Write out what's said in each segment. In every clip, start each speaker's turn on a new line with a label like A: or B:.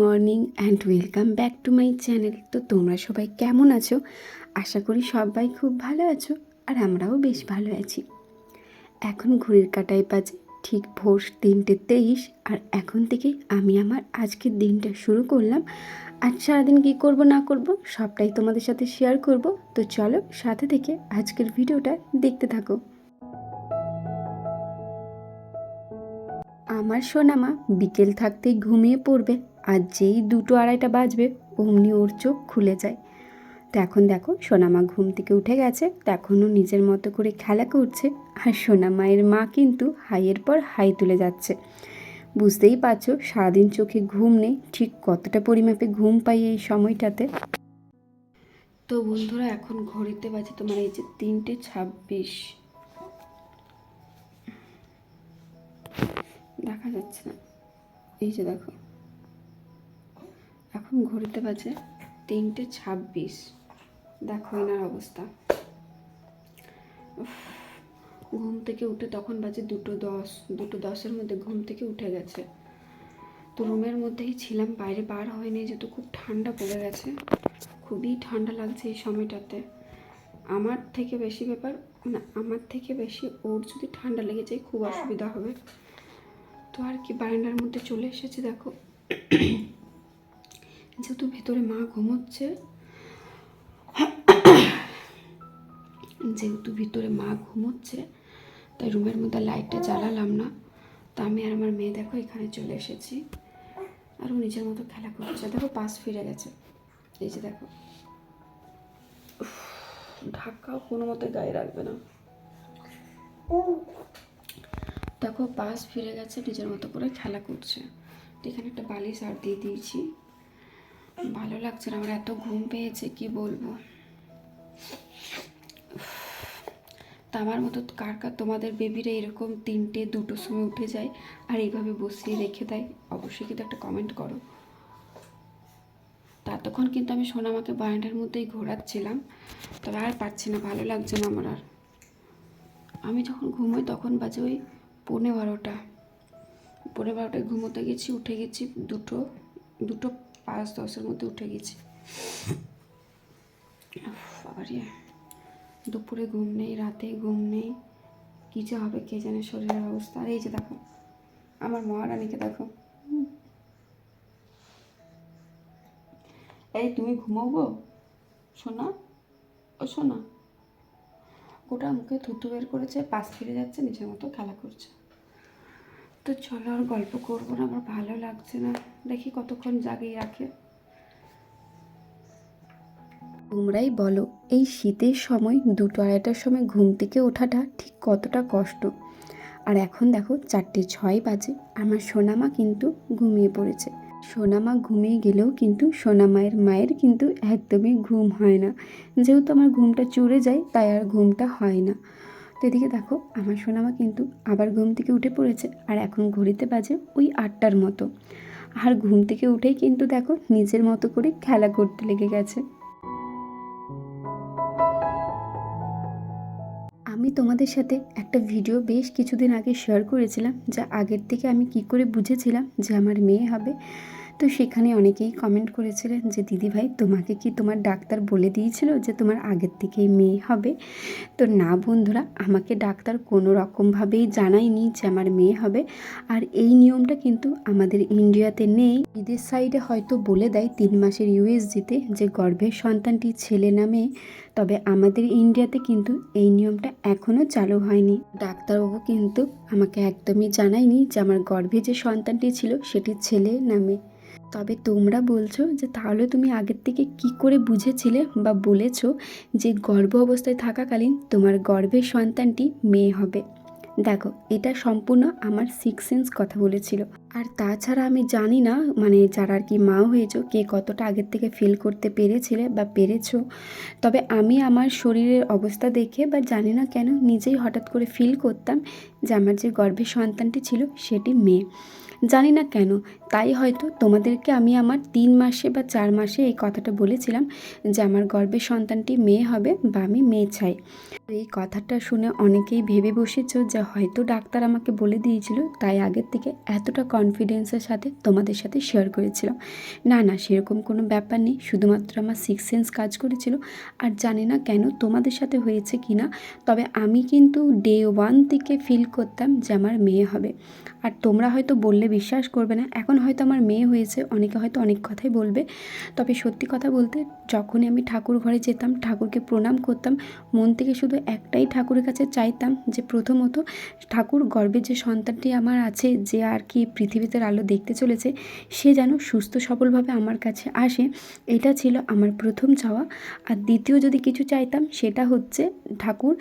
A: Morning and welcome back to my channel. তো তোমরা সবাই কেমন আছো? আশা করি সবাই খুব ভালো আছো আর আমরাও বেশ ভালো আছি। এখন ঘড়ির কাটায় বাজে ঠিক ভোর তিনটে তেইশ আর এখন থেকে আমি আমার আজকের দিনটা শুরু করলাম। আজ সারাদিন কী করব না করব সবটাই তোমাদের সাথে শেয়ার করব। তো চলো সাথে থেকে আজকের ভিডিওটা দেখতে থাকো। আমার সোনামা বিকেল থাকতেই ঘুমিয়ে পড়বে। আর যেই দুটো আড়াইটা বাজবে, অমনি ওর চোখ খুলে যায়। তো এখন দেখো, সোনামা ঘুম থেকে উঠে গেছে, তো এখনও নিজের মতো করে খেলা করছে। আর সোনামায়ের মা কিন্তু হাইয়ের পর হাই তুলে যাচ্ছে। বুঝতেই পারছ, সারাদিন চোখে ঘুম নেই, ঠিক কতটা পরিমাপে ঘুম পাই এই সময়টাতে। তো বন্ধুরা, এখন ঘড়িতে বাজে তোমার এই যে তিনটে ছাব্বিশ। দেখা যাচ্ছে না। এই যে দেখো। এখন ঘড়িতে বাজে তিনটে ছাব্বিশ। দেখো এনার অবস্থা। ঘুম থেকে উঠে তখন বাজে দুটো দশ, দুটো দশের মধ্যে ঘুম থেকে উঠে গেছে। তো রুমের মধ্যেই ছিলাম, বাইরে বার হয়নি, যেহেতু খুব ঠান্ডা পড়ে গেছে। খুবই ঠান্ডা লাগছে এই সময়টাতে। আমার থেকে বেশি ব্যাপার মানে আমার থেকে বেশি ওর যদি ঠান্ডা লেগে যায়, খুব অসুবিধা হবে। তো আর কি, বারান্দার মধ্যে চলে এসেছে, দেখো। যেহেতু ভেতরে মা ঘুমোচ্ছে, যেহেতু ভিতরে মা ঘুমোচ্ছে, তাই রুমের মধ্যে লাইটটা জ্বালালাম না। তা আমি আর আমার মেয়ে দেখো এখানে চলে এসেছি। আর ও নিজের মতো খেলা করছে। দেখো পাশ ফিরে গেছে। এই যে দেখো। ঢাকাও কোনো মতে গায়ে রাখবে না। দেখো পাশ ফিরে গেছে, নিজের মতো করে খেলা করছে। এখানে একটা বালিশ আর দিয়ে দিয়েছি। ভালো লাগছে না, আমার এত ঘুম পেয়েছে, কি বলব? তা আমার মতো কার কার, তোমাদের বেবিরা এরকম তিনটে, দুটোর সময় উঠে যায় আর এইভাবে বসিয়ে রেখে দেয়, অবশ্যই কিন্তু একটা কমেন্ট করো। ততক্ষণ কিন্তু আমি সোনামাকে বারান্দার মধ্যেই ঘোরাচ্ছিলাম, তবে আর পাচ্ছি না, ভালো লাগছে না আমার আর। আমি যখন ঘুমোই তখন বাজে ওই পৌনে বারোটা। পৌনে বারোটায় ঘুমোতে গেছি, উঠে গেছি, দুটো দুটো পাঁচ দশের মধ্যে উঠে গেছি। দুপুরে ঘুম নেই, রাতে ঘুম নেই। কী যে হবে কে জানে শরীরের অবস্থা। আর এই যে দেখো, আমার মহারানীকে দেখো। এই তুমি ঘুমাবো শোনা ও শোনা গোটা মুখে থুতু বের করেছে, পাশ ফিরে যাচ্ছে, নিজের মতো খেলা করছে। তো চলো আর গল্প করব না, আমার ভালো লাগছে না। দেখি কতক্ষণ জাগিয়ে রাখে। তোমরাই বলো, এই শীতের সময় দুটো আড়াইটার সময় ঘুম থেকে ওঠাটা ঠিক কতটা কষ্ট? আর এখন দেখো চারটে ছয় বাজে, আমার সোনামা কিন্তু ঘুমিয়ে পড়েছে। সোনামা ঘুমিয়ে গেলেও কিন্তু সোনামায়ের মায়ের কিন্তু একদমই ঘুম হয় না। যেহেতু আমার ঘুমটা চড়ে যায়, তাই আর ঘুমটা হয় না। তো এদিকে দেখো, আমার সোনামা কিন্তু আবার ঘুম থেকে উঠে পড়েছে আর এখন ঘড়িতে বাজে ওই আটটার মতো। আর ঘুম থেকে উঠেই কিন্তু দেখো নিজের মতো করে খেলা করতে লেগে গেছে। আমি তোমাদের সাথে একটা ভিডিও বেশ কিছুদিন আগে শেয়ার করেছিলাম, যা আগের থেকে আমি কি করে বুঝেছিলাম যে আমার মেয়ে হবে। তো সেখানে অনেকেই কমেন্ট করেছিলেন যে, দিদি ভাই, তোমাকে কি তোমার ডাক্তার বলে দিয়েছিল যে, তোমার আগের থেকেই মেয়ে হবে? তো না বন্ধুরা, আমাকে ডাক্তার কোনো রকমভাবেই জানায়নি যে, আমার মেয়ে হবে। আর এই নিয়মটা কিন্তু আমাদের ইন্ডিয়াতে নেই। বিদেশ সাইডে হয়তো বলে দেয় তিন মাসের ইউএসজিতে যে গর্ভের সন্তানটি ছেলে না মেয়ে। তবে আমাদের ইন্ডিয়াতে কিন্তু এই নিয়মটা এখনও চালু হয়নি। ডাক্তারবাবু কিন্তু আমাকে একদমই জানায়নি যে, আমার গর্ভে যে সন্তানটি ছিল, সেটি ছেলে না মেয়ে। তবে তোমরা বলছো যে তাহলে তুমি আগের থেকে কি করে বুঝেছিলে বা বলেছ যে গর্ভ অবস্থায় থাকাকালীন তোমার গর্ভের সন্তানটি মেয়ে হবে? দেখো, এটা সম্পূর্ণ আমার সিক্স সেন্স কথা বলেছিল। আর তাছাড়া আমি জানি না মানে যারা আর কি মা হয়েছো, কে কতটা আগের থেকে ফিল করতে পেরেছিলে বা পেরেছ, তবে আমি আমার শরীরের অবস্থা দেখে বা জানি না কেন নিজেই হঠাৎ করে ফিল করতাম যে আমার যে গর্ভের সন্তানটি ছিল সেটি মেয়ে। জানি না কেন, তাই হয়তো তোমাদেরকে আমি আমার তিন মাসে বা চার মাসে এই কথাটা বলেছিলাম যে আমার গর্ভের সন্তানটি মেয়ে হবে বা আমি মেয়ে চাই। এই কথাটা শুনে অনেকেই ভেবে বসেছ যে হয়তো ডাক্তার আমাকে বলে দিয়েছিল, তাই আগের থেকে এতটা কনফিডেন্সের সাথে তোমাদের সাথে শেয়ার করেছিলাম। না না, সেরকম কোনো ব্যাপার নেই, শুধুমাত্র আমার সিক্স সেন্স কাজ করেছিল। আর জানি না কেন তোমাদের সাথে হয়েছে কি না তবে আমি কিন্তু ডে ওয়ান থেকে ফিল করতাম যে আমার মেয়ে হবে। আর তোমরা হয়তো বললে বিশ্বাস করবে না। এখন হয়তো আমার মেয়ে হয়েছে, অনেকে হয়তো অনেক কথাই বলবে। তবে সত্যি কথা বলতে, যখনই আমি ঠাকুর ঘরে যেতাম, ঠাকুরকে প্রণাম করতাম, মন থেকে শুধু একটাই ঠাকুরের কাছে চাইতাম যে প্রথমত ঠাকুর গর্বের যে সন্তানটি আমার আছে, যে আর কি পৃথিবীতে আলো দেখতে চলেছে, সে যেন সুস্থ সবলভাবে আমার কাছে আসে, এটা ছিল আমার প্রথম চাওয়া। আর দ্বিতীয় যদি কিছু চাইতাম, সেটা হচ্ছে ঠাকুর,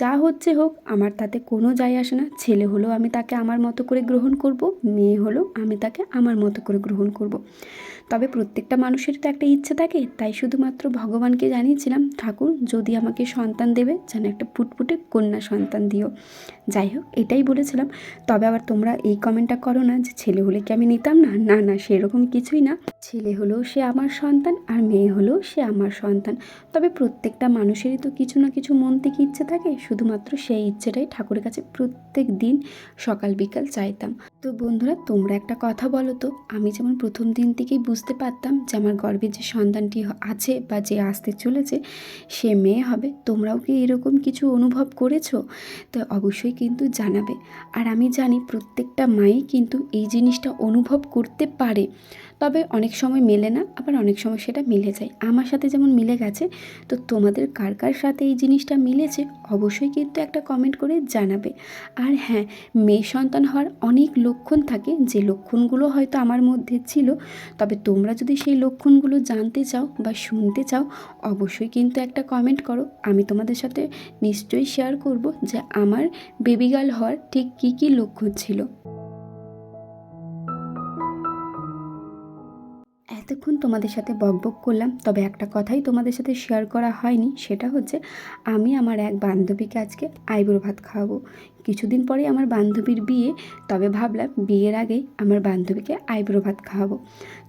A: যা হচ্ছে হোক, আমার তাতে কোনো যায় আসে না। ছেলে হলেও আমি তাকে আমার মতো করে গ্রহণ করব মেয়ে হলো আমি তাকে আমার মতো করে গ্রহণ করব। তবে প্রত্যেকটা মানুষের তো একটা ইচ্ছে থাকে, তাই শুধুমাত্র ভগবানকে জানিয়েছিলাম, ঠাকুর, যদি আমাকে সন্তান দেবে, যেন একটা ফুটফুটে কন্যা সন্তান দিও। যাই হোক, এটাই বলেছিলাম। তবে আবার তোমরা এই কমেন্টটা করো না যে ছেলে হলে কি আমি নিতাম? না না না, সেরকম কিছুই না। ছেলে হলেও সে আমার সন্তান আর মেয়ে হলেও সে আমার সন্তান। তবে প্রত্যেকটা মানুষেরই তো কিছু না কিছু মন থেকে ইচ্ছে থাকে, শুধুমাত্র সেই ইচ্ছেটাই ঠাকুরের কাছে প্রত্যেক দিন সকাল বিকাল চাইতাম। তো বন্ধুরা, তোমরা একটা কথা বলো তো, আমি যেমন প্রথম দিন থেকেই বুঝতে পারতাম যে আমার গর্ভে যে সন্তানটি আছে বা যে আসতে চলেছে, সে মেয়ে হবে। তোমরাও কি এরকম কিছু অনুভব করেছ? তো অবশ্যই কিন্তু জানাবে। আর আমি জানি প্রত্যেকটা মাই কিন্তু এই জিনিসটা অনুভব করতে পারে। তবে অনেক সময় মেলে না, আবার অনেক সময় সেটা মিলে যায়। আমার সাথে যেমন মিলে গেছে, তো তোমাদের কার কার সাথে এই জিনিসটা মিলেছে অবশ্যই কিন্তু একটা কমেন্ট করে জানাবে। আর হ্যাঁ মেয়ে সন্তান হওয়ার অনেক লক্ষণ থাকে। যে লক্ষণগুলো হয়তো আমার মধ্যে ছিল, তবে তোমরা যদি সেই লক্ষণগুলো জানতে চাও বা শুনতে চাও, অবশ্যই কিন্তু একটা কমেন্ট করো। আমি তোমাদের সাথে নিশ্চয়ই শেয়ার করব যে আমার বেবি গার্ল হওয়ার ঠিক কী কী লক্ষণ ছিল। এতক্ষণ তোমাদের সাথে বকবক করলাম, তবে একটা কথাই তোমাদের সাথে শেয়ার করা হয়নি, সেটা হচ্ছে আমি আমার এক বান্ধবীকে আজকে আইবুড়ো ভাত খাওয়াবো। কিছুদিন পরে আমার বান্ধবীর বিয়ে, তবে ভাবলাম বিয়ের আগেই আমার বান্ধবীকে আইবুড়ো ভাত খাওয়াবো।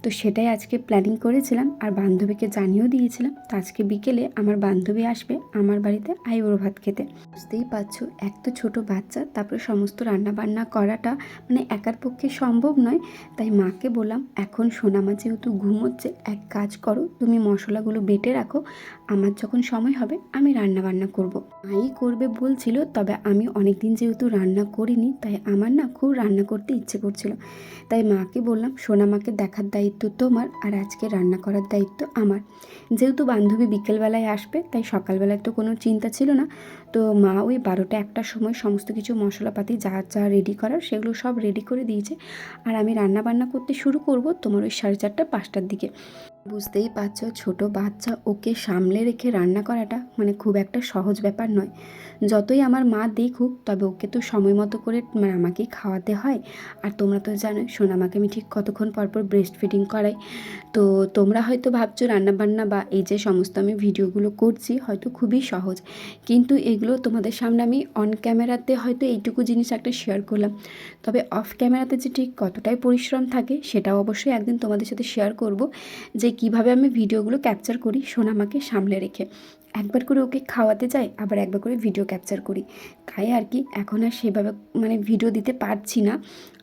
A: তো সেটাই আজকে প্ল্যানিং করেছিলাম আর বান্ধবীকে জানিয়েও দিয়েছিলাম। তো আজকে বিকেলে আমার বান্ধবী আসবে আমার বাড়িতে আইবুড়ো ভাত খেতে। বুঝতেই পারছ, এক তো ছোটো বাচ্চা, তারপরে সমস্ত রান্না বান্না করাটা মানে একার পক্ষে সম্ভব নয়। তাই মাকে বললাম, এখন সোনামা যেহেতু ঘুমোচ্ছে, এক কাজ করো, তুমি মশলাগুলো বেটে রাখো আমার যখন সময় হবে, আমি রান্না বান্না করব। মাই করবে বলছিল, তবে আমি অনেক দিন যেহেতু রান্না করিনি, তাই আমার না খুব রান্না করতে ইচ্ছে করছিল। তাই মাকে বললাম সোনামাকে দেখার দায়িত্ব তোমার, আর আজকে রান্না করার দায়িত্ব আমার। যেহেতু বান্ধবী বিকেলবেলায় আসবে, তাই সকালবেলায় তো কোনো চিন্তা ছিল না। তো মা ওই বারোটা একটার সময় সমস্ত কিছু মশলাপাতি যা যা রেডি করার, সেগুলো সব রেডি করে দিয়েছে। আর আমি রান্না বান্না করতে শুরু করব তোমার ওই সাড়ে চারটা পাঁচটার দিকে। বুঝতেই পারছ, ছোট বাচ্চা ওকে সামলে রেখে রান্না করাটা মানে খুব একটা সহজ ব্যাপার নয়। যতই আমার মা দেখুক, তবে ওকে তো সময় মতো করে মানে আমাকেই খাওয়াতে হয়। আর তোমরা তো জানো সোনামাকে আমি ঠিক কতক্ষণ পর পর ব্রেস্ট ফিডিং করাই। তো তোমরা হয়তো ভাবছ রান্নাবান্না বা এই যে সমস্ত আমি ভিডিওগুলো করছি, হয়তো খুবই সহজ। কিন্তু এগুলো তোমাদের সামনে আমি অন ক্যামেরাতে হয়তো এইটুকু জিনিস একটা শেয়ার করলাম। তবে অফ ক্যামেরাতে যে ঠিক কতটাই পরিশ্রম থাকে, সেটাও অবশ্যই একদিন তোমাদের সাথে শেয়ার করব। যে কীভাবে আমি ভিডিওগুলো ক্যাপচার করি সোনামাকে সামলে রেখে। একবার করে ওকে খাওয়াতে যাই, আবার একবার করে ভিডিও ক্যাপচার করি। তাই আর কি, এখন আর সেভাবে মানে ভিডিও দিতে পারছি না।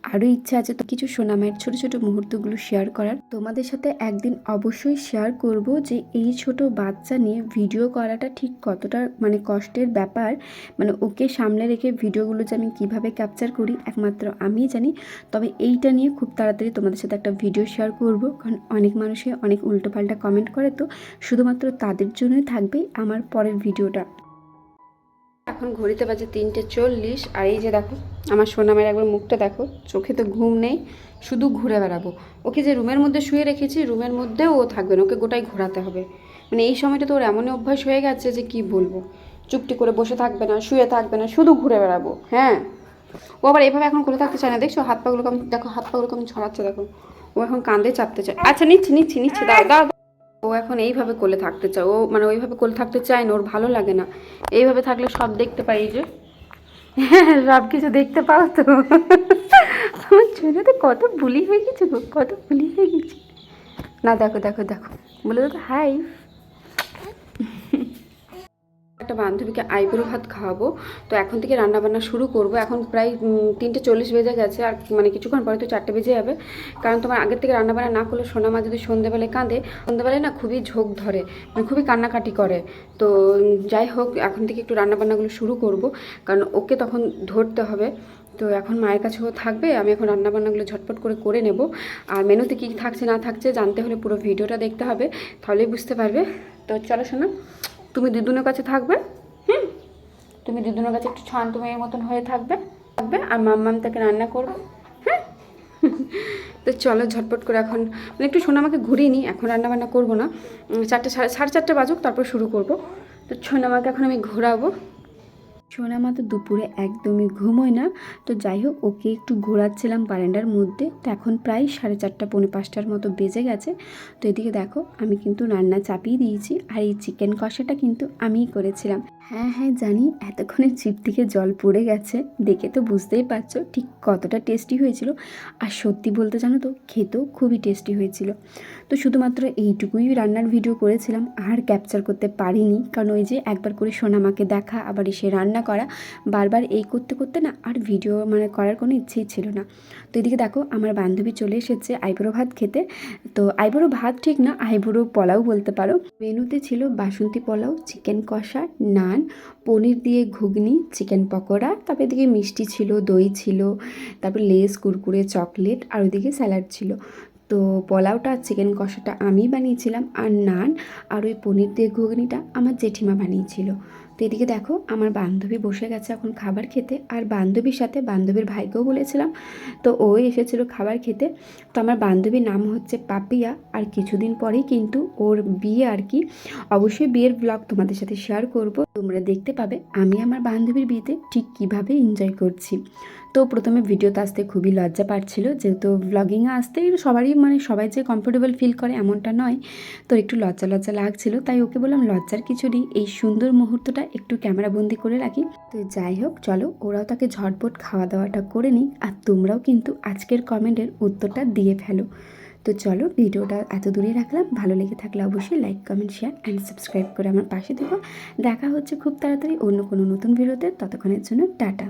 A: আরও ইচ্ছা আছে তো কিছু সোনামায়ের ছোটো ছোটো মুহূর্তগুলো শেয়ার করার। তোমাদের সাথে একদিন অবশ্যই শেয়ার করব যে এই ছোট বাচ্চা নিয়ে ভিডিও করাটা ঠিক কতটা মানে কষ্টের ব্যাপার। মানে ওকে সামনে রেখে ভিডিওগুলো যে আমি কীভাবে ক্যাপচার করি, একমাত্র আমিই জানি। তবে এইটা নিয়ে খুব তাড়াতাড়ি তোমাদের সাথে একটা ভিডিও শেয়ার করব, কারণ অনেক মানুষে অনেক উল্টোপাল্টা কমেন্ট করে তো। শুধুমাত্র তাদের জন্যই থাকবে আমার পরের ভিডিওটা এখন ঘড়িতে বাজে তিনটে চল্লিশ, আর এই যে দেখো, আমার সোনামের একবার মুখটা দেখো, চোখে তো ঘুম নেই, শুধু ঘুরে বেড়াবো। ওকে যে রুমের মধ্যে শুয়ে রেখেছি, রুমের মধ্যেও ও থাকবে না, ওকে গোটাই ঘোরাতে হবে। মানে এই সময়টা তো ওর এমনই অভ্যাস হয়ে গেছে যে কি বলব? চুপটি করে বসে থাকবে না, শুয়ে থাকবে না, শুধু ঘুরে বেড়াবো হ্যাঁ? ও আবার এভাবে এখন করে থাকতে চায় না, দেখছ? হাত পাগুলো কেমন দেখো হাত পাগুলো কেমন ছড়াচ্ছে, দেখো। ও এখন কান্দে চাপতে চায়। আচ্ছা নিচ্ছি নিচ্ছি নিচ্ছি দাও দাও। ও এখন এইভাবে কোলে থাকতে চায়, ও মানে ওইভাবে কোলে থাকতে চায় না, ওর ভালো লাগে না। এইভাবে থাকলে সব দেখতে পাই যে। সব কিছু দেখতে পাও তো। আমার ছোটোতে কত বুলি হয়ে গেছে কত বুলি হয়ে গেছে। না, দেখো দেখো দেখো। বলে দেখো হাই একটা বান্ধবীকে আইবুড়ো ভাত খাওয়াবো। তো এখন থেকে রান্নাবান্না শুরু করব। এখন প্রায় তিনটে চল্লিশ বেজে গেছে। আর মানে কিছুক্ষণ পরে তো চারটে বেজে যাবে। কারণ তোমার আগের থেকে রান্নাবান্না না করলে সোনা মা যদি সন্ধেবেলায় কাঁদে সন্ধেবেলায় না খুবই ঝোঁক ধরে মানে খুবই কান্নাকাটি করে। তো যাই হোক, এখন থেকে একটু রান্নাবান্নাগুলো শুরু করব। কারণ ওকে তখন ধরতে হবে। তো এখন মায়ের কাছেও থাকবে। আমি এখন রান্নাবান্নাগুলো ঝটপট করে করে নেব। আর মেনুতে কী থাকছে না থাকছে জানতে হলে পুরো ভিডিওটা দেখতে হবে। তাহলেই বুঝতে পারবে। তো চলো শোনো তুমি দিদুনের কাছে থাকবে? হুম। তুমি দিদুনের কাছে একটু শান্ত মেয়ের মতন হয়ে থাকবে। থাকবে আর মাম্মাম তাকে রান্না করবে। হ্যাঁ। তো চলো ঝটপট করে এখন মানে একটু সোনামাকে ঘুরিয়ে নিই, এখন রান্না বান্না করব না। চারটে, সাড়ে সাড়ে চারটে বাজুক, তারপর শুরু করব। তো সোনামাকে এখন আমি ঘোরাবো। সোনামা তো দুপুরে একদমই ঘুমোয় না। তো যাই হোক, ওকে একটু ঘোরাচ্ছিলাম বারান্দার মধ্যে। তো এখন প্রায় সাড়ে চারটা, পৌনে পাঁচটার মতো বেজে গেছে। তো এদিকে দেখো, আমি কিন্তু রান্না চাপিয়ে দিয়েছি। আর এই চিকেন কষাটা কিন্তু আমিই করেছিলাম। হ্যাঁ হ্যাঁ জানি, এতক্ষণে চিপ থেকে জল পড়ে গেছে। দেখে তো বুঝতেই পারছ, ঠিক কতটা টেস্টি হয়েছিল। আর সত্যি বলতে জানো তো, খেতেও খুবই টেস্টি হয়েছিল। তো শুধুমাত্র এইটুকুই রান্নার ভিডিও করেছিলাম। আর ক্যাপচার করতে পারিনি। কারণ ওই যে একবার করে সোনামাকে দেখা, আবার এসে রান্না করা। বারবার এই করতে করতে না আর ভিডিও মানে করার কোনো ইচ্ছেই ছিল না। তো এদিকে দেখো আমার বান্ধবী চলে এসেছে আইবুড়ো ভাত খেতে। তো আইবুড়ো ভাত ঠিক না, আইবুড়ো পোলাও বলতে পারো। মেনুতে ছিল বাসন্তী পোলাও চিকেন কষা, নান, পনির দিয়ে ঘুগনি চিকেন পকোড়া। তারপর এদিকে মিষ্টি ছিল, দই ছিল, তারপর লেস, কুরকুরে, চকলেট আর ওইদিকে স্যালাড ছিল। তো পোলাওটা চিকেন কষাটা আমি বানিয়েছিলাম আর নান আর ওই পনির দিয়ে ঘুগনিটা আমার জেঠিমা বানিয়েছিল। তো এদিকে দেখো, আমার বান্ধবী বসে গেছে এখন খাবার খেতে। আর বান্ধবীর সাথে বান্ধবীর ভাইকেও বলেছিলাম, তো ও এসেছিল খাবার খেতে। তো আমার বান্ধবীর নাম হচ্ছে পাপিয়া। আর কিছুদিন পরেই কিন্তু ওর বিয়ে আর কি। অবশ্যই বিয়ের ব্লগ তোমাদের সাথে শেয়ার করব। তোমরা দেখতে পাবে, আমি আমার বান্ধবীর বিয়েতে ঠিক কীভাবে এনজয় করছি। তো প্রথমে ভিডিওতে আসতে খুবই লজ্জা পাচ্ছিল যেহেতু ব্লগিংয়ে আসতে সবারই মানে সবাই যে কমফোর্টেবল ফিল করে এমনটা নয়, তো একটু লজ্জা লজ্জা লাগছিল, তাই ওকে বললাম, লজ্জার কিছু নেই, এই সুন্দর মুহূর্তটা একটু ক্যামেরাবন্দি করে রাখি। তো যাই হোক, চলো ওরাও তাকে ঝটপট খাওয়া দাওয়াটা করে নিই আর তোমরাও কিন্তু আজকের কমেন্টের উত্তরটা দিয়ে ফেলো। তো চলো ভিডিওটা এত দূরে রাখলাম, ভালো লেগে থাকলে অবশ্যই like comment share and subscribe করে আমার পাশে থেকো। দেখা হচ্ছে খুব তাড়াতাড়ি অন্য কোনো নতুন ভিডিওতে, ততক্ষণের জন্য টাটা।